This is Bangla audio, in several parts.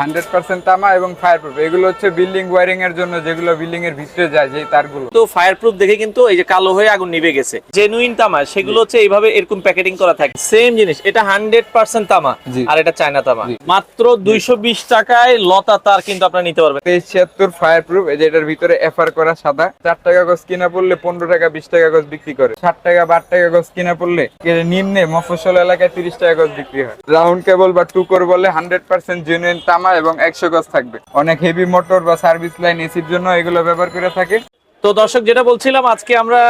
হান্ড্রেড পার্সেন্ট তামা এবং ফায়ার প্রুফ এগুলো হচ্ছে বিল্ডিং ওয়ারিং এর জন্য যেগুলো বিল্ডিং এর ভিতরে যায় যে তারগুলো। তো ফায়ার প্রুফ দেখে কিন্তু এই যে কালো হয়ে আগুন নিভে গেছে। জেনুইন তামা সেগুলো হচ্ছে এইভাবে এরকম প্যাকেটিং করা থাকে। সেম জিনিস এটা হান্ড্রেড পার্সেন্ট তামা আর এটা চায়না তামা। মাত্র দুইশো বিশ টাকায় লতা তার কিন্তু আপনারা নিতে পারবেন। তেইশ ছিয়াত্তর ফায়ার প্রুফ এই যে এটার ভিতরে এফআর করা সাদা। চার টাকা গজ কিনা পড়লে পনেরো টাকা বিশ টাকা গজ বিক্রি করে। ষাট টাকা বার টাকা গজ কিনা পড়লে নিম্নে মফস্বল এলাকায় তিরিশ টাকা গজ বিক্রি হয়। রাউন্ড কেবল বা টুকর বলে হান্ড্রেড পার্সেন্ট জেনুইন তামা এবং একশো গজ থাকবে। অনেক হেভি মোটর বা সার্ভিস লাইন এসির জন্য এগুলো ব্যবহার করে থাকে। তো দর্শক, যেটা বলছিলাম, আজকে আমরা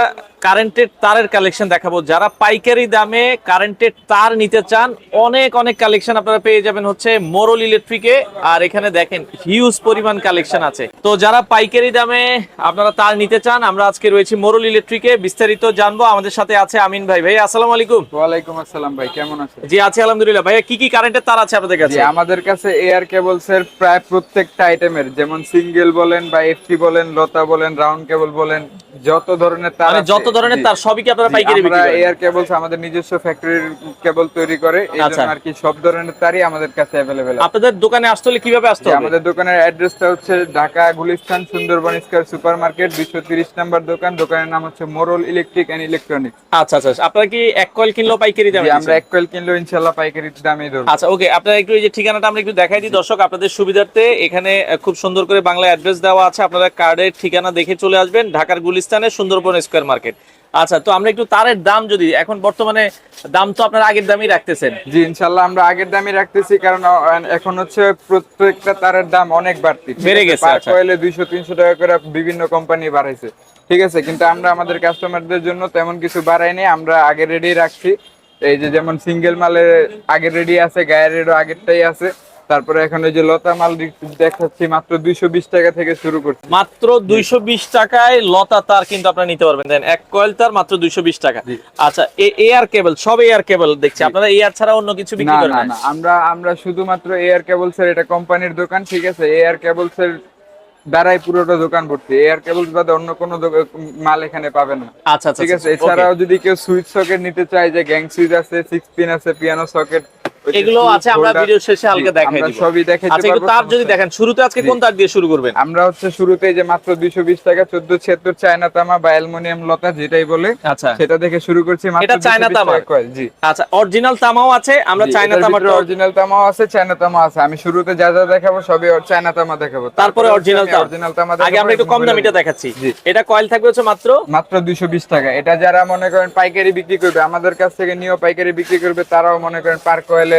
কারেন্টের তারের কালেকশন দেখাবো। যারা পাইকারি দামে কারেন্টের তার নিতে চান অনেক অনেক কালেকশন আপনারা পেয়ে যাবেন হচ্ছে মোরল ইলেকট্রিকে আর এখানে দেখেন হিউজ পরিমাণ কালেকশন আছে। তো যারা পাইকারি দামে আপনারা তার নিতে চান আমরা আজকে রয়েছি মোরল ইলেকট্রিকে বিস্তারিত জানব। আমাদের সাথে আছে আমিন ভাই। ভাই আসসালামু আলাইকুম। ওয়ালাইকুম আসসালাম ভাই কেমন আছেন? জি আছি আলহামদুলিল্লাহ। ভাইয়া কি কি কারেন্টের তার আছে আপনাদের কাছে? আমাদের কাছে এয়ার কেবলস এর প্রায় প্রত্যেকটা আইটেমের যেমন সিঙ্গেল বলেন বা এফটি বলেন লতা বলেন রাউন্ড কেবল বলেন যত ধরনের তার মানে যত ধরনের তার সবই কি আপনারা পাইকারি বিক্রি করেন? এয়ার কেবলস আমাদের নিজস্ব ফ্যাক্টরির কেবল তৈরি করে এই আচ্ছা। আর কি সব ধরনের তারই আমাদের কাছে অ্যাভেলেবেল আপনাদের দোকানে আসতে হলে কীভাবে আসতে হবে? আমাদের দোকানের অ্যাড্রেসটা হচ্ছে Dhaka Gulistan Sundarban square super market দুইশো তিরিশ নাম্বার দোকান। দোকানের নাম হচ্ছে মোরল ইলেকট্রিক এন্ড ইলেকট্রনিক্স আচ্ছা আচ্ছা আপনারা কি এক কয়েল কিনলেও পাইকারি দামে আমরা? এক কয়েল কিনলেও ইনশাল্লাহ পাইকারি দামে ধরবো। আচ্ছা ওকে। আপনারা একটু এই যে ঠিকানাটা আমরা একটু দেখাই দিই। দর্শক আপনাদের সুবিধার্থে এখানে খুব সুন্দর করে বাংলা অ্যাড্রেস দেওয়া আছে। আপনারা কার্ডের ঠিকানা দেখে চলে আসবেন ঢাকার গুলিস্তানে সুন্দরবন স্কয়ার মার্কেট আচ্ছা তো আমরা একটু তারের দাম যদি এখন বর্তমানে দাম তো আপনারা আগের দামই রাখতেছেন। জি ইনশাল্লাহ আমরা আগের দামই রাখতেছি কারণ এখন হচ্ছে প্রত্যেকটা তারের দাম অনেক বাড়তি বেড়ে গেছে, পার আচ্ছা। কয়েলে দুইশো তিনশো টাকা করে বিভিন্ন কোম্পানি বাড়াইছে ঠিক আছে? কিন্তু আমরা আমাদের কাস্টমারদের জন্য তেমন কিছু বাড়াইনি আমরা আগে রেডি রাখছি। এই যে যেমন সিঙ্গেল মালের আগে রেডি আছে গায়ের রেডও আগেরটাই আছে। তারপরে এখন ওই যে লতা মাল দেখাচ্ছি মাত্র দুইশো বিশ টাকা থেকে শুরু করছি। মাত্র দুইশো বিশ টাকায় লতা তার কিন্তু আপনারা নিতে পারবেন। দেন এক কয়েল তার মাত্র দুইশো বিশ টাকা। আচ্ছা এয়ার কেবল সব এয়ার কেবল দেখছি। আপনারা এয়ার ছাড়া অন্য কিছু বিক্রি করেন না আমরা আমরা শুধুমাত্র এয়ার কেবলস এর এটা কোম্পানির দোকান ঠিক আছে? এয়ার কেবলস এর দ্বারাই পুরোটা দোকান ভর্তি। এয়ার কেবলস বাদে অন্য কোনো মাল এখানে পাবেন না। আচ্ছা আচ্ছা ঠিক আছে? আচ্ছা, এছাড়াও যদি কেউ সুইচ সকেট নিতে চায় যে গ্যাং সুইচ আছে সিক্স পিন আছে পিয়ানো সকেট। এগুলো আছে আমরা ভিডিও শেষে হালকা দেখাই দিব। সবই দেখাইতে আচ্ছা একটু তার যদি দেখেন শুরুতে আজকে কোন তার দিয়ে শুরু করবেন? আমরা হচ্ছে শুরুতে যে মাত্র দুইশো বিশ টাকা চোদ্দ ছিয়াত্তর চায়না তামা বা অ্যালুমিনিয়াম লতা যেটাই বলে আচ্ছা। সেটা থেকে শুরু করছি মাত্র এটা চায়না তামা? জি। আচ্ছা অরিজিনাল তামাও আছে আমরা চায়না তামাটা অরিজিনাল তামাও আছে চায়না তামা আছে। আমি শুরুতে যা যা দেখাবো সবই চায়না তামা দেখাবো। তারপরে অরিজিনাল তামা। অরিজিনাল তামা আগে আমরা একটু কম দামিটা দেখাচ্ছি। এটা কয়েল থাকবে হচ্ছে মাত্র? মাত্র দুইশো বিশ টাকা। এটা যারা মনে করেন পাইকারি বিক্রি করবে আমাদের কাছ থেকে নিয়েও পাইকারি বিক্রি করবে তারাও মনে করেন পার কয়েলে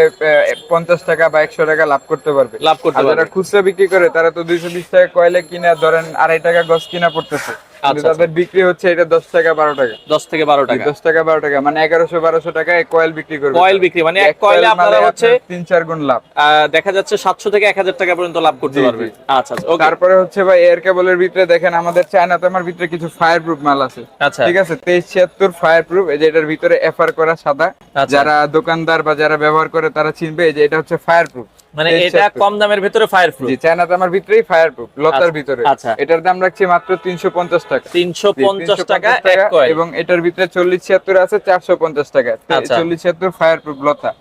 পঞ্চাশ টাকা বা একশো টাকা লাভ করতে পারবে। লাভ করতে যারা খুচরা বিক্রি করে তারা তো দুইশো বিশ টাকা কয়লে কিনা ধরেন আড়াই টাকা গছ কিনা পড়তেছে। তাদের বিক্রি হচ্ছে এটা দশ টাকা বারো টাকা। দশ থেকে বারো টাকা। দশ টাকা বারো টাকা মানে এগারোশো বারোশো টাকায় কয়েল বিক্রি করবে কয়েল বিক্রি মানে এক কয়েলে আপনারা হচ্ছে আপনার তিন চার গুণ লাভ। দেখা যাচ্ছে সাতশো থেকে এক হাজার টাকা পর্যন্ত লাভ করতে পারবে। আচ্ছা আচ্ছা ওকে তারপরে হচ্ছে ভাই এয়ার কেবলের ভিতরে দেখেন আমাদের চায়না তামার ভিতরে কিছু ফায়ার প্রুফ মাল আছে। আচ্ছা। ঠিক আছে? তেইশ ছিয়াত্তর ফায়ার প্রুফ এই যে এটার ভিতরে এফআর করা সাদা। আচ্ছা। যারা দোকানদার বা যারা ব্যবহার করে তারা চিনবে এই যে এটা হচ্ছে ফায়ার প্রুফ মানে এটা কম দামের ভিতরে ফায়ার প্রুফ জি চায়না দামের ভিতরেই ফায়ার প্রুফ লতার আচ্ছা, ভিতরে। আচ্ছা। এটার দাম রাখছি মাত্র তিনশো পঞ্চাশ টাকা। তিনশো পঞ্চাশ 350 টাকা এক কয়েল এবং এটার ভিতরে চল্লিশ ছিয়াত্তর আছে চারশো পঞ্চাশ টাকা। আচ্ছা। চল্লিশ ছিয়াত্তর ফায়ার প্রুফ লতা।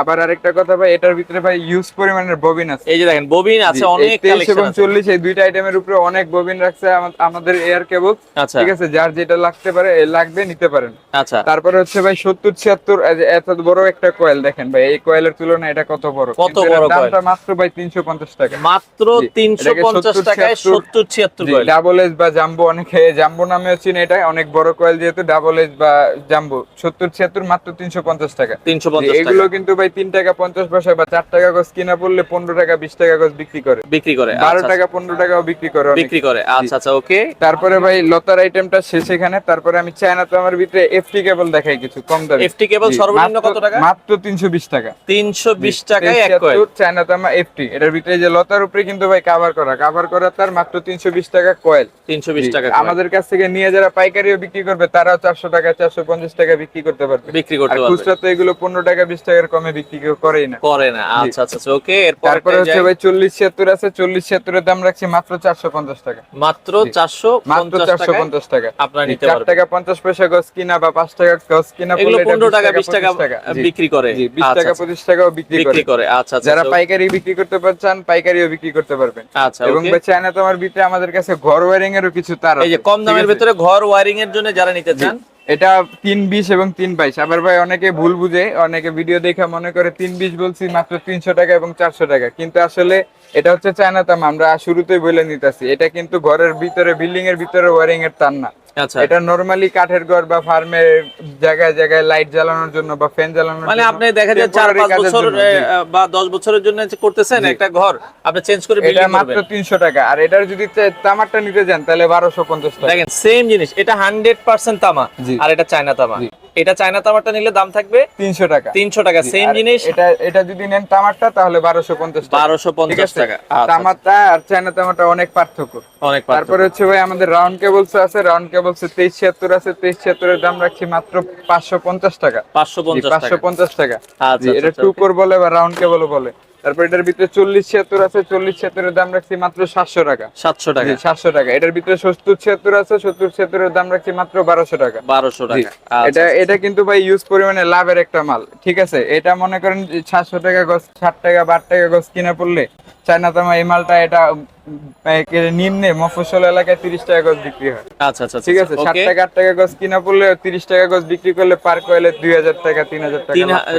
আবার আরেকটা কথা ভাই এটার ভিতরে ভাই ইউজ পরিমাণের ববিন আছে। এই যে দেখেন ববিন আছে অনেক কালেকশন চল্লিশ এই দুইটা আইটেমের উপরে অনেক ববিন রাখছে আমাদের এয়ার কেবল আচ্ছা। ঠিক আছে যার যেটা লাগতে পারে লাগবে নিতে পারেন। আচ্ছা। তারপরে হচ্ছে ভাই সত্তর ছিয়াত্তর এত বড় একটা কয়েল দেখেন ভাই এই কয়েলের তুলনায় এটা কত বড়? কত বড় দামটা মাত্র ভাই তিনশো পঞ্চাশ টাকা। মাত্র তিনশো পঞ্চাশ টাকায় সত্তর ছিয়াত্তর ডাবল এজ বা জাম্বো অনেকে জাম্বো নামেও চিনে এটা অনেক বড় কয়েল যেহেতু ডাবল এজ বা জাম্বো সত্তর ছিয়াত্তর মাত্র তিনশো পঞ্চাশ টাকা। তিনশো এগুলো কিন্তু ভাই তিন টাকা পঞ্চাশ পয়সা বা চার টাকা গজ কিনা পড়লে পনেরো টাকা বিশ টাকা গজ বিক্রি করে। বিক্রি করে বারো আচ্ছা, টাকা পনেরো টাকাও বিক্রি করে বিক্রি করে আচ্ছা আচ্ছা ওকে। তারপরে ভাই লতার আইটেমটা শেষ এখানে তারপরে আমি চায়না তো আমার ভিতরে এফটি কেবল দেখাই কিছু কম দামে। এফটি কেবল সর্বনিম্ন কত টাকা? মাত্র তিনশো বিশ টাকা। তিনশো বিশ টাকায় এক কয়েল চায়না তামা এফটি এটার ভিতরে যে লতার উপরে কিন্তু ভাই কাভার করা কাভার করা তার মাত্র তিনশো বিশ টাকা কয়েল তিনশো বিশ জি, টাকা আমাদের কাছ থেকে নিয়ে যারা পাইকারিও বিক্রি করবে তারাও চারশো টাকা চারশো পঞ্চাশ টাকা বিক্রি করতে পারবে। বিক্রি করতে পারবে। খুচরা তো এগুলো পনেরো টাকা টাকা বিশ টাকার কমে বিক্রি করেই না। করে না। আচ্ছা আচ্ছা ওকে তারপরে হচ্ছে ভাই চল্লিশ ছিয়াত্তর আছে চল্লিশ ছিয়াত্তরের দাম রাখছি মাত্র চারশো পঞ্চাশ টাকা। মাত্র চারশো মাত্র চারশো পঞ্চাশ টাকা। আপনারা নিতে চার টাকা পঞ্চাশ পয়সা গছ কিনা বা পাঁচ টাকা গছ কিনা পনেরো টাকা বিশ টাকা বিক্রি করে। বিশ আচ্ছা, টাকা আচ্ছা। পঁচিশ টাকাও বিক্রি বিক্রি করে। করে আচ্ছা আচ্ছা যারা আচ্ছা, পাইকারি বিক্রি করতে পারছেন পাইকারিও বিক্রি করতে পারবেন। আচ্ছা এবং চায়না তোমার ভিতরে আমাদের কাছে ঘর ওয়ারিং এরও কিছু তার এই যে কম দামের? ভিতরে ঘর ওয়ারিং এর জন্য যারা নিতে চান এটা তিন বিশ এবং তিন বাইশ। আবার ভাই অনেকে ভুল বুঝে, অনেকে ভিডিও দেখে মনে করে তিন বিশ বলছি, মাত্র তিনশো টাকা এবং চারশো টাকা। কিন্তু আসলে এটা হচ্ছে চায়না তাম, আমরা শুরুতেই বলে নিতেছি, এটা কিন্তু ঘরের ভিতরে বিল্ডিং এর ভিতরে ওয়ারিং এর তার না। এটা নরমালি কাঠের ঘর বা ফার্মের জায়গায় জায়গায় লাইট জ্বালানোর জন্য বা ফ্যান জ্বালানোর মানে আপনি দেখা যায় চার temporary পাঁচ কাজের বছর। বা দশ বছরের জন্য যে করতেছেন একটা ঘর আপনি চেঞ্জ করে এটা মাত্র করবেন। তিনশো টাকা। আর এটার যদি তামারটা নিতে যান তাহলে বারোশো পঞ্চাশ টাকা। দেখেন সেম জিনিস এটা হান্ড্রেড পার্সেন্ট তামা আর এটা চায়না তামা। এটা চায়না তামারটা নিলে দাম থাকবে তিনশো টাকা। তিনশো টাকা সেম জিনিস। এটা এটা যদি নেন তামারটা তাহলে বারোশো পঞ্চাশ বারোশো পঞ্চাশ টাকা। আচ্ছা, তামারটা আর চায়না তামারটা অনেক পার্থক্য। অনেক তারপরে হচ্ছে ভাই আমাদের রাউন্ড কেবলস আছে রাউন্ড কেবলস তেইশ ছিয়াত্তর আছে তেইশ ছিয়াত্তরের দাম রাখছি মাত্র পাঁচশো পঞ্চাশ টাকা। পাঁচশো পঞ্চাশ পাঁচশো টাকা। পঞ্চাশ টাকা। আচ্ছা, এটা টুকর টু কোর বলে বা রাউন্ড কেবল বলে। তারপর এটার ভিতরে চল্লিশ ছিয়াত্তর আছে চল্লিশ ছিয়াত্তরের দাম রাখছি মাত্র সাতশো টাকা। সাতশো টাকা। সাতশো টাকা। এটার ভিতরে সত্তর ছিয়াত্তর আছে সত্তর ছিয়াত্তরের দাম রাখছি মাত্র বারোশো টাকা। বারোশো টাকা। আচ্ছা, এটা এটা কিন্তু ভাই ইউজ পরিমাণে লাভের একটা মাল ঠিক আছে? এটা মনে করেন সাতশো টাকা গছ ষাট টাকা বার টাকা গছ কিনে পড়লে চায়না তোমার এই মালটা এটা নিম্নে মফস্বল এলাকায় তিরিশ টাকা গছ বিক্রি হয়। আচ্ছা আচ্ছা ঠিক আছে? ষাট টাকা আট টাকা গছ কিনা পড়লে তিরিশ টাকা গছ বিক্রি করলে পার কয়েলে দুই হাজার টাকা তিন হাজার টাকা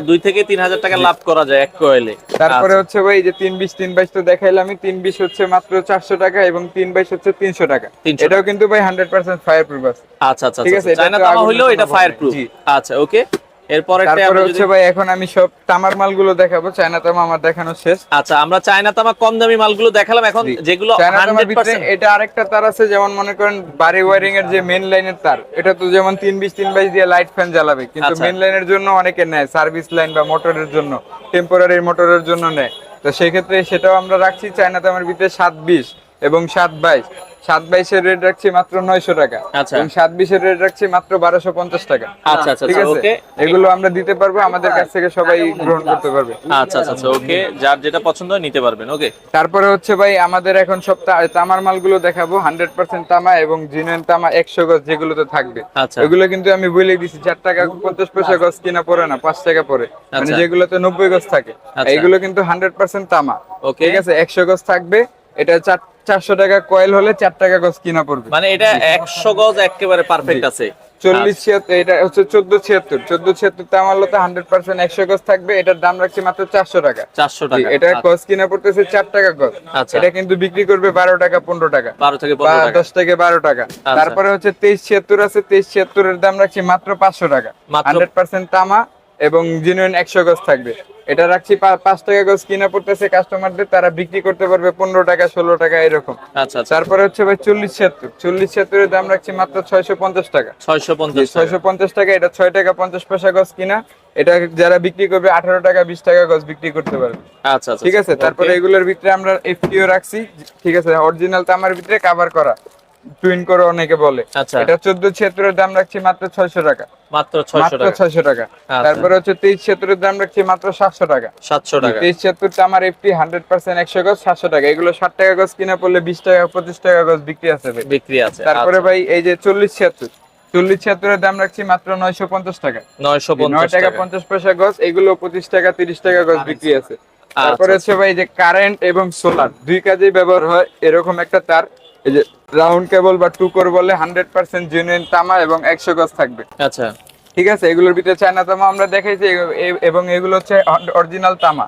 দুই থেকে তিন হাজার টাকা লাভ করা যায় এক কয়েলে। তারপরে আচ্ছা, হচ্ছে ভাই যে তিন বিশ তিন বাইশ তো দেখাইলাম আমি তিন বিশ হচ্ছে মাত্র চারশো টাকা এবং তিন বাইশ হচ্ছে তিনশো টাকা। 300 এটাও কিন্তু ভাই হান্ড্রেড পার্সেন্ট ফায়ার প্রুফ আছে। আচ্ছা আচ্ছা ঠিক আচ্ছা আছে, এটা এটা ফায়ার প্রুফ আচ্ছা ওকে। এরপরে তারপরে হচ্ছে ভাই এখন আমি সব তামার মালগুলো দেখাবো চায়না তামা আমার দেখানো শেষ। আচ্ছা আমরা চায়না তামা কম দামি মালগুলো দেখালাম এখন যেগুলো এটা আরেকটা তার আছে যেমন মনে করেন বাড়ি ওয়ারিং এর যে মেন লাইনের তার এটা তো যেমন তিন বিশ তিন বাইশ দিয়ে লাইট ফ্যান জ্বালাবে কিন্তু আচ্ছা। মেন লাইনের জন্য অনেকে নেয় সার্ভিস লাইন বা মোটরের জন্য টেম্পোরারি মোটরের জন্য নেয়। তো সেই ক্ষেত্রে সেটাও আমরা রাখছি চায়না তামার ভিতরে সাত বিশ। এবং সাত বাইশ। সাত বাইশের রেট রাখছি মাত্র নয়শো টাকা। আচ্ছা। এবং সাত বিশের রেট রাখছি মাত্র বারোশো পঞ্চাশ টাকা। আচ্ছা, আচ্ছা, ঠিক আছে? এগুলো আমরা দিতে পারব আমাদের কাছ থেকে সবাই গ্রহণ করতে পারবে। আচ্ছা আচ্ছা ওকে। যার যেটা পছন্দ হয় নিতে পারবেন ওকে। তারপরে হচ্ছে ভাই আমাদের এখন সব তামার মালগুলো দেখাবো হান্ড্রেড পার্সেন্ট তামা এবং জিনুইন তামা একশো গজ যেগুলোতে থাকবে। ওগুলো কিন্তু আমি বলে দিছি চার টাকা পঞ্চাশ পয়সা গজ কিনা পড়ে না পাঁচ টাকা পরে মানে। যেগুলোতে নব্বই গজ থাকে। এগুলো কিন্তু হান্ড্রেড পার্সেন্ট তামা. ঠিক আছে? একশো গজ থাকবে এটা চার চারশো টাকা কয়েল হলে চার টাকা গজ কিনা পড়বে। মানে এটা একশো গজ একেবারে পারফেক্ট আছে। চল্লিশ ছিয়াত্তর এটা হচ্ছে চোদ্দ ছিয়াত্তর। চোদ্দ ছিয়াত্তর তামালতে হান্ড্রেড পার্সেন্ট একশো গজ থাকবে এটার দাম রাখছি মাত্র চারশো টাকা। চারশো টাকা এটা গজ কিনা পড়তেছে চার টাকা গজ। আচ্ছা। এটা কিন্তু বিক্রি করবে বারো টাকা পনেরো টাকা। বারো থেকে টাকা। দশ থেকে বারো টাকা। আচ্ছা। তারপরে হচ্ছে তেইশ ছিয়াত্তর আছে তেইশ ছিয়াত্তরের দাম রাখছি মাত্র পাঁচশো টাকা। হান্ড্রেড পার্সেন্ট তামা এবং জেনুইন একশো গজ থাকবে। এটা রাখছি পাঁচ টাকা গজ কিনা পড়তেছে কাস্টমারদের তারা বিক্রি করতে পারবে পনেরো টাকা ষোলো টাকা এরকম। আচ্ছা আচ্ছা। তারপরে হচ্ছে ভাই চল্লিশ ছিয়াত্তর। চল্লিশ ছিয়াত্তরের দাম রাখছি মাত্র ছয়শো পঞ্চাশ টাকা। ছয়শো পঞ্চাশ টাকা ছয়শো পঞ্চাশ টাকা এটা ছয় টাকা পঞ্চাশ পয়সা গজ কিনা এটা যারা বিক্রি করবে আঠারো টাকা বিশ টাকা গজ বিক্রি করতে পারবে। আচ্ছা আচ্ছা ঠিক আছে? তারপরে এগুলোর ভিতরে আমরা এফটিও রাখছি। ঠিক আছে অরিজিনাল তামার ভিতরে কভার করা। টুইন করে অনেকে বলে। আচ্ছা। এটা চোদ্দ ছিয়াত্তরের দাম রাখছি মাত্র ছয়শো টাকা। মাত্র ছয়শো টাকা। আচ্ছা। তারপরে হচ্ছে তেইশ ছিয়াত্তরের দাম রাখছি মাত্র সাতশো টাকা। সাতশো টাকা। তেইশ ছিয়াত্তর তামার এফটি হান্ড্রেড পার্সেন্ট একশো গজ সাতশো টাকা। এগুলো ষাট টাকা গজ কিনা পড়লে বিশ টাকা পঁচিশ টাকা গজ বিক্রি আছে ভাই। বিক্রি আছে। তারপরে ভাই এই যে চল্লিশ ছিয়াত্তর চল্লিশ ছিয়াত্তরের দাম রাখছি মাত্র নয়শো পঞ্চাশ টাকা। নয়শো নয় টাকা টাকা। পঞ্চাশ পয়সা গজ এগুলো পঁচিশ টাকা তিরিশ টাকা গজ বিক্রি আছে। তারপরে হচ্ছে ভাই যে কারেন্ট এবং সোলার দুই কাজেই ব্যবহার হয় এরকম একটা তার। এই যে রাউন্ড কেবল বা টুকর বলে হান্ড্রেড পার্সেন্ট জেনুইন তামা এবং একশো গজ থাকবে। আচ্ছা। ঠিক আছে? এগুলোর ভিতরে চায়না তামা আমরা এ- এবং এগুলো হচ্ছে অরিজিনাল তামা।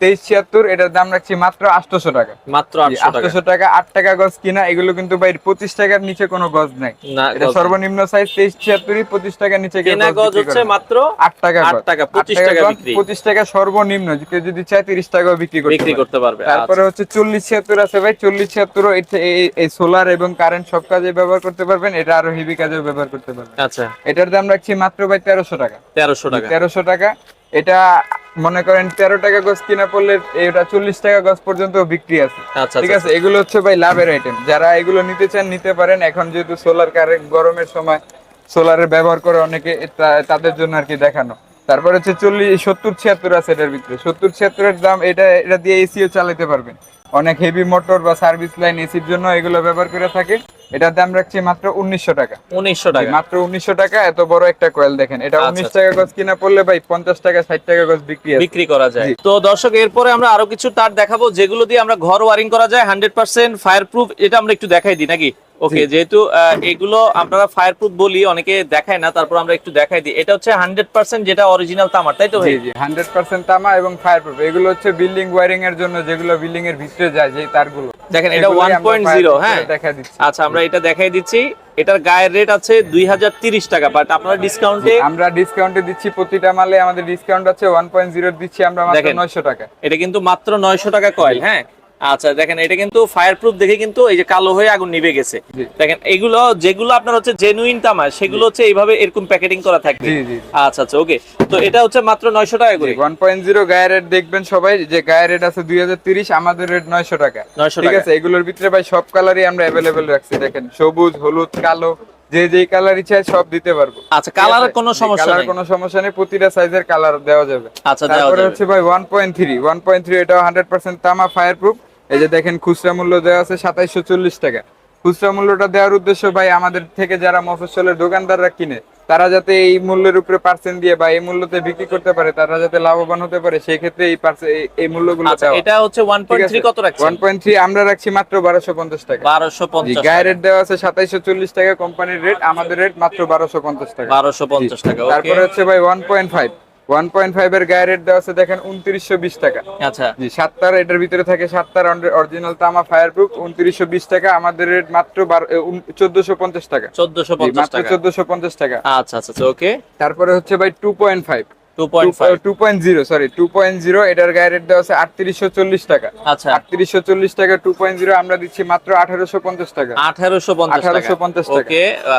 তেইশ ছিয়াত্তর এটার দাম রাখছি মাত্র আটশোশো টাকা। মাত্র আটশো টাকা। আট টাকা গজ কিনা এগুলো কিন্তু ভাই পঁচিশ টাকার নিচে কোনো গজ নাই। এটা সর্বনিম্ন সাইজ তেইশ ছিয়াত্তরই পঁচিশ টাকার নিচে কেনা গজ হচ্ছে মাত্র আট টাকা আট টাকা, আট 25 টাকা পঁচিশ টাকা সর্বনিম্ন কেউ যদি চায় তিরিশ টাকাও বিক্রি বিক্রি করতে পারবে তারপরে আচ্ছা। হচ্ছে চল্লিশ ছিয়াত্তর আছে ভাই। চল্লিশ ছিয়াত্তর এই সোলার এবং কারেন্ট সব কাজে ব্যবহার করতে পারবেন এটা আরও হেভি কাজেও ব্যবহার করতে পারবেন। আচ্ছা। এটার দাম রাখছি মাত্র ভাই তেরোশো টাকা। তেরোশো টাকা। তেরোশো টাকা। এটা মনে করেন তেরো টাকা গজ কিনা পড়লে এটা চল্লিশ টাকা গজ পর্যন্ত বিক্রি আছে। আচ্ছা ঠিক আচ্ছা। আছে এগুলো হচ্ছে ভাই লাভের আইটেম যারা এগুলো নিতে চান নিতে পারেন। এখন যেহেতু সোলার কারেন্ট গরমের সময় সোলারের ব্যবহার করে অনেকে তাদের জন্য আর কি দেখানো। তারপর হচ্ছে চল্লিশ সত্তর ছিয়াত্তর আছে এটার ভিতরে। সত্তর ছিয়াত্তরের দাম এটা এটা দিয়ে এসিও চালাইতে পারবেন। অনেক হেভি মোটর বা সার্ভিস লাইন এসির জন্য এগুলো ব্যবহার করে থাকে। এটার দাম রাখছি মাত্র উনিশশো টাকা। উনিশশো টাকা। মাত্র উনিশশো টাকা এত বড় একটা কয়েল দেখেন। এটা আচ্ছা, উনিশ আচ্ছা। টাকা গজ কিনা পড়লে ভাই পঞ্চাশ টাকা ষাট টাকা গজ বিক্রি বিক্রি করা যায়। তো দর্শক এরপরে আমরা আরও কিছু তার দেখাবো যেগুলো দিয়ে আমরা ঘর ওয়ারিং করা যায় হান্ড্রেড পার্সেন্ট ফায়ার প্রুফ এটা আমরা একটু দেখাই দিই নাকি? ওকে যেহেতু এগুলো আপনারা ফায়ার প্রুফ বলি অনেকে দেখায় না তারপর আমরা একটু দেখাই দিই। এটা হচ্ছে হান্ড্রেড পার্সেন্ট যেটা অরিজিনাল তামার তাই তো ভাই? জি জি হান্ড্রেড পার্সেন্ট তামা এবং ফায়ার প্রুফ এগুলো হচ্ছে বিল্ডিং ওয়ারিং এর জন্য যেগুলো বিল্ডিং এর ভিতরে যায় যে তারগুলো। দেখেন এটা এগুলোই ওয়ান পয়েন্ট জিরো হ্যাঁ করে দেখা দিচ্ছি। আচ্ছা আমরা এটা দেখাই দিচ্ছি। এটার গায়ের রেট আছে দুই হাজার তিরিশ টাকা বাট আপনারা ডিসকাউন্টে আমরা ডিসকাউন্টে দিচ্ছি প্রতিটা মালে আমাদের ডিসকাউন্ট আছে ওয়ান পয়েন্ট জিরো দিচ্ছি আমরা মাত্র দেখেন। নয়শো টাকা। এটা কিন্তু মাত্র নয়শো টাকা কয়েল হ্যাঁ? আচ্ছা দেখেন এটা কিন্তু ফায়ার প্রুফ দেখে কিন্তু এই যে কালো হয়ে আগুন নিভে গেছে। দেখেন এগুলো যেগুলো আপনার হচ্ছে জেনুইন তামা সেগুলো হচ্ছে এইভাবে এরকম প্যাকেটিং করা থাকবে। জি জি। আচ্ছা আচ্ছা ওকে তো এটা হচ্ছে মাত্র নয়শো টাকা করে। ওয়ান পয়েন্ট জিরো গায়ের রেট দেখবেন সবাই যে গায়ের রেট আছে দুই হাজার তিরিশ আমাদের রেট নয়শো টাকা। 900 ঠিক আছে এগুলোর ভিতরে ভাই সব কালারই আমরা অ্যাভেলেবেল রাখছি দেখেন সবুজ হলুদ কালো। যে যে কালার ইচ্ছা সব দিতে পারব। আচ্ছা কালারের কোনো সমস্যা কালার নেই। কোনো সমস্যা নেই প্রতিটা সাইজের কালার দেওয়া যাবে। আচ্ছা দেওয়া তারপরে হচ্ছে ভাই one point three one point three এটাও হান্ড্রেড পার্সেন্ট তামা ফায়ারপ্রুফ এই যে দেখেন খুচরা মূল্য দেওয়া আছে সাতাইশশো চল্লিশ টাকা। খুচরা মূল্যটা দেওয়ার উদ্দেশ্য ভাই আমাদের থেকে যারা মফস্বলের দোকানদাররা কিনে তারা যাতে এই মূল্যের উপরে পার্সেন্ট দিয়ে বা এই মূল্যতে বিক্রি করতে পারে তারা যাতে লাভবান হতে পারে সেই ক্ষেত্রে এই এই মূল্যগুলো আচ্ছা এটা হচ্ছে ওয়ান পয়েন্ট থ্রি কত রাখছি 1.3 আমরা রাখছি মাত্র বারোশো পঞ্চাশ টাকা। বারোশো জি পঞ্চাশ গায়ের রেট দেওয়া আছে সাতাইশশো চল্লিশ টাকা কোম্পানির রেট আমাদের রেট মাত্র বারোশো পঞ্চাশ টাকা। বারোশো পঞ্চাশ জি। টাকা তারপরে হচ্ছে ভাই one point five one point five এর গায়ে রেট দেওয়া আছে দেখেন উনত্রিশশো বিশ টাকা। আচ্ছা। জি সাতটার এটার ভিতরে থাকে সাতটার অরিজিনাল তামা ফায়ার প্রুফ উনত্রিশশো বিশ টাকা আমাদের রেট মাত্র চোদ্দশো পঞ্চাশ টাকা। চোদ্দশো মাত্র চোদ্দশো পঞ্চাশ টাকা। আচ্ছা আচ্ছা ওকে তারপরে হচ্ছে ভাই টু পয়েন্ট ফাইভ সরি এটার গায়ে রেট দেওয়া আছে আটত্রিশশো চল্লিশ টাকা। আচ্ছা। আটত্রিশশো চল্লিশ টাকা টু পয়েন্ট জিরো আমরা দিচ্ছি মাত্র আঠারোশো পঞ্চাশ টাকা। আঠারোশো আঠারোশো পঞ্চাশ টাকা।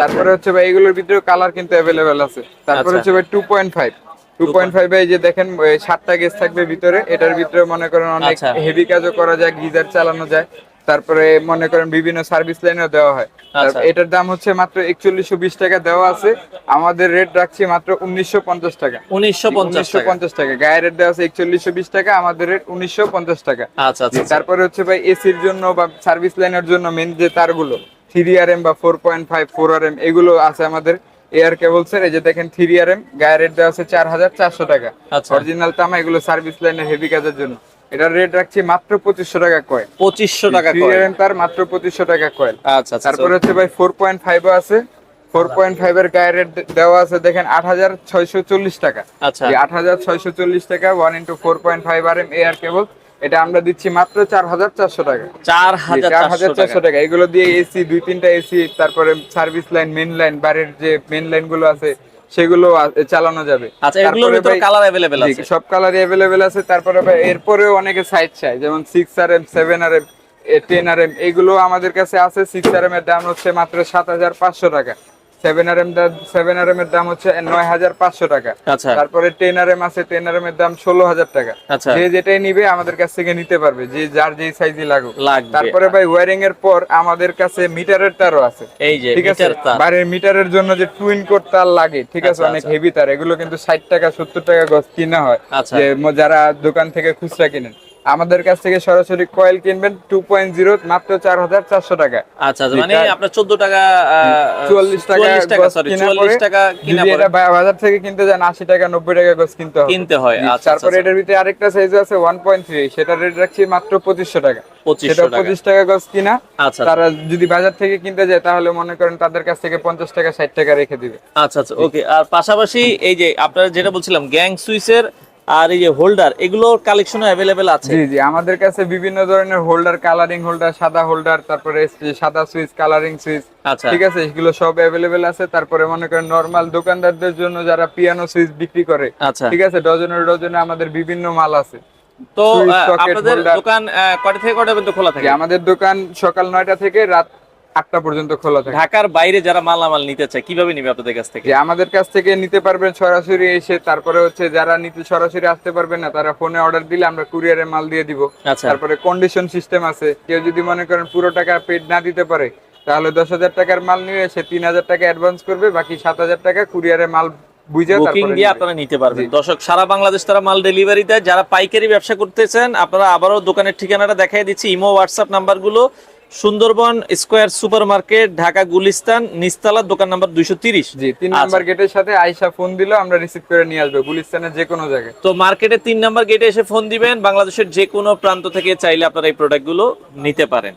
তারপরে হচ্ছে ভাই এগুলোর ভিতরে কালার কিন্তু অ্যাভেলেবেল আছে। তারপরে আচ্ছা। হচ্ছে ভাই two point five two point five এই যে দেখেন সাতটা গেজ থাকবে ভিতরে এটার ভিতরে মনে করেন অনেক আচ্ছা। হেভি কাজও করা যায় গিজার চালানো যায়। তারপরে মনে করেন বিভিন্ন সার্ভিস লাইনও দেওয়া হয়। আচ্ছা। এটার দাম হচ্ছে মাত্র একচল্লিশশো বিশ টাকা দেওয়া আছে। আমাদের রেট রাখছি মাত্র উনিশশো পঞ্চাশ টাকা। উনিশশো পঞ্চাশ টাকা। পঞ্চাশ টাকা। গায়ের রেট দেওয়া আছে একচল্লিশশো বিশ টাকা আমাদের রেট উনিশশো পঞ্চাশ টাকা। আচ্ছা আচ্ছা তারপরে হচ্ছে ভাই এসির জন্য বা সার্ভিস লাইনের জন্য মেন যে তারগুলো থ্রি আর এম বা four point five four R M এগুলো আছে আমাদের। এয়ার কেবলস এর এই যে দেখেন থ্রি আর এম গায়ের রেট দেওয়া আছে চার হাজার চারশো টাকা। আচ্ছা। অরিজিনাল তামা এগুলো সার্ভিস লাইনের হেভি কাজের জন্য। এটার রেট রাখছি মাত্র পঁচিশশো টাকা কয়েল পঁচিশশো টাকা এম তার মাত্র পঁচিশশো টাকা কয়েল আচ্ছা আচ্ছা তারপরে হচ্ছে ভাই ফোর পয়েন্ট ফাইভও আছে। ফোর পয়েন্ট ফাইভ এর গায়ের রেট দেওয়া আছে দেখেন আট হাজার ছয়শো চল্লিশ টাকা। আচ্ছা। আট হাজার ছয়শো চল্লিশ টাকা one into four point five R M air cable এটা আমরা দিচ্ছি মাত্র চার হাজার চারশো টাকা। চার হাজার চার হাজার চারশো টাকা। এগুলো দিয়ে এসি দুই তিনটা এসি তারপরে সার্ভিস লাইন মেন লাইন বাড়ির যে মেন লাইনগুলো আছে সেগুলো চালানো যাবে। আচ্ছা এগুলোর ভিতরে কালার অ্যাভেলেবেল আছে? সব কালারই আছে। তারপরে এরপরেও অনেকে সাইজ চাই যেমন six R M seven R M ten R M এগুলো আমাদের কাছে আছে। সিক্স আর এম এর দাম হচ্ছে মাত্র সাত হাজার পাঁচশো টাকা। Seven R M seven R M এর দাম হচ্ছে নয় হাজার পাঁচশো টাকা। আচ্ছা। তারপরে টেন আর এম আছে টেন আর এম এর দাম ষোলো হাজার টাকা। আচ্ছা। যে যেটাই নিবে আমাদের কাছ থেকে নিতে পারবে যে যার যেই সাইজই লাগুক। তারপরে ভাই ওয়ারিং এর পর আমাদের কাছে মিটারের তারও আছে। এই যে ঠিক আছে? বাড়ির মিটারের জন্য যে টুইন কোড তার লাগে ঠিক আছে? আচ্ছা, অনেক। হেভি তার। এগুলো কিন্তু ষাট টাকা সত্তর টাকা গজ কিনা হয়। যে যারা দোকান থেকে খুচরা কিনেন। আমাদের কাছ থেকে সরাসরি কয়েল কিনবেন টু পয়েন্ট জিরো মাত্র চার হাজার চারশো টাকা। আচ্ছা আচ্ছা, মানে আপনার চোদ্দ টাকা চুয়াল্লিশ টাকা চুয়াল্লিশ টাকা গজ কিনা পরে যদি এটা বাজার থেকে কিনতে যান আশি টাকা নব্বই টাকা গজ কিনতে হবে। কিনতে হয় আচ্ছা তারপরে আচ্ছা এটার ভিতরে আরেকটা সাইজ আছে ওয়ান পয়েন্ট থ্রি সেটা রেট রাখছি মাত্র পঁচিশশো টাকা। সেটা পঁচিশ টাকা গজ কিনা। আচ্ছা তারা যদি বাজার থেকে কিনতে যায় তাহলে মনে করেন তাদের কাছ থেকে পঞ্চাশ টাকা ষাট টাকা রেখে দিবে। আচ্ছা আচ্ছা ওকে আর পাশাপাশি এই যে আপনারা যেটা বলছিলাম গ্যাং সুইচের আর এই যে হোল্ডার এগুলোর কালেকশনও অ্যাভেলেবেল আছে? জি জি আমাদের কাছে বিভিন্ন ধরনের হোল্ডার কালারিং হোল্ডার সাদা হোল্ডার তারপরে সাদা সুইচ কালারিং সুইচ আচ্ছা। ঠিক আছে? এগুলো সব অ্যাভেলেবেল আছে। তারপরে মনে করেন নরমাল দোকানদারদের জন্য যারা পিয়ানো সুইচ বিক্রি করে আচ্ছা। ঠিক আছে? ডজনের ডজনে আমাদের বিভিন্ন মাল আছে। তো আপনাদের দোকান কটা থেকে কটা পর্যন্ত খোলা থাকে? আমাদের দোকান সকাল নয়টা থেকে রাত আটটা পর্যন্ত খোলা থাকে। ঢাকার বাইরে যারা মালামাল নিতে চায় কীভাবে নিবে আপনাদের কাছ থেকে? আমাদের কাছ থেকে নিতে পারবেন সরাসরি এসে তারপরে হচ্ছে যারা নিতে সরাসরি আসতে পারবেন না তারা ফোনে অর্ডার দিলে আমরা কুরিয়ারে মাল দিয়ে দিব। আচ্ছা। তারপরে কন্ডিশন সিস্টেম আছে। কেউ যদি মনে করেন পুরো টাকা পেড না দিতে পারে তাহলে দশ হাজার টাকার মাল নিয়ে সে তিন হাজার টাকা অ্যাডভান্স করবে বাকি সাত হাজার টাকা কুরিয়ারে মাল বুকিং দিয়ে আপনারা নিতে পারবেন। জি। দর্শক সারা বাংলাদেশ তারা মাল ডেলিভারি দেয়। যারা পাইকারি ব্যবসা করতেছেন আপনারা আবারও দোকানের ঠিকানাটা দেখাই দিচ্ছি। ইমো হোয়াটসঅ্যাপ নাম্বারগুলো Sundarban square super market Dhaka Gulistan নিস্তালা দোকান নাম্বার দুইশো তিরিশ। জি তিন আচ্ছা। নাম্বার গেটের সাথে আয়সা ফোন দিলে আমরা রিসিভ করে নিয়ে আসব গুলিস্তানের যে কোনো জায়গায়। তো মার্কেটে তিন নাম্বার গেটে এসে ফোন দিবেন বাংলাদেশের যে কোনো প্রান্ত থেকে চাইলে আপনারা এই প্রোডাক্টগুলো নিতে পারেন।